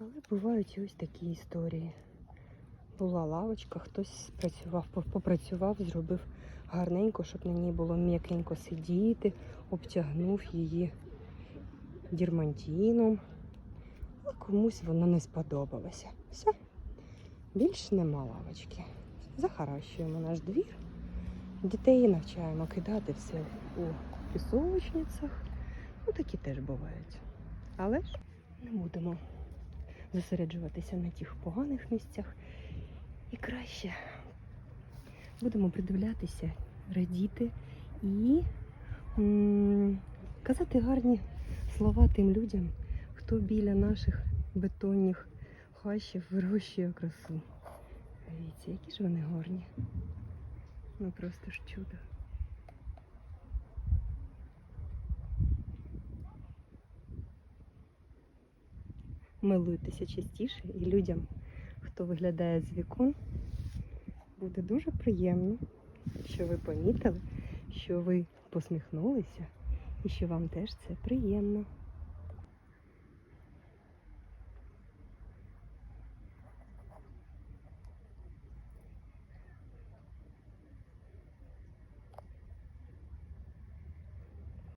Але бувають і ось такі історії. Була лавочка, хтось працював, попрацював, зробив гарненько, щоб на ній було м'якенько сидіти, обтягнув її дірмантіном. А комусь воно не сподобалося. Все, більш нема лавочки. Захаращуємо наш двір. Дітей навчаємо кидати все у пісочницях. Ну, такі теж бувають. Але ж не будемо зосереджуватися на тих поганих місцях. І краще будемо придивлятися, радіти і м, казати гарні слова тим людям, хто біля наших бетонних хащів вирощує красу. Дивіться, які ж вони гарні. Ну просто ж чудо. Милуйтеся частіше і людям, хто виглядає з вікон, буде дуже приємно, що ви помітили, що ви посміхнулися і що вам теж це приємно.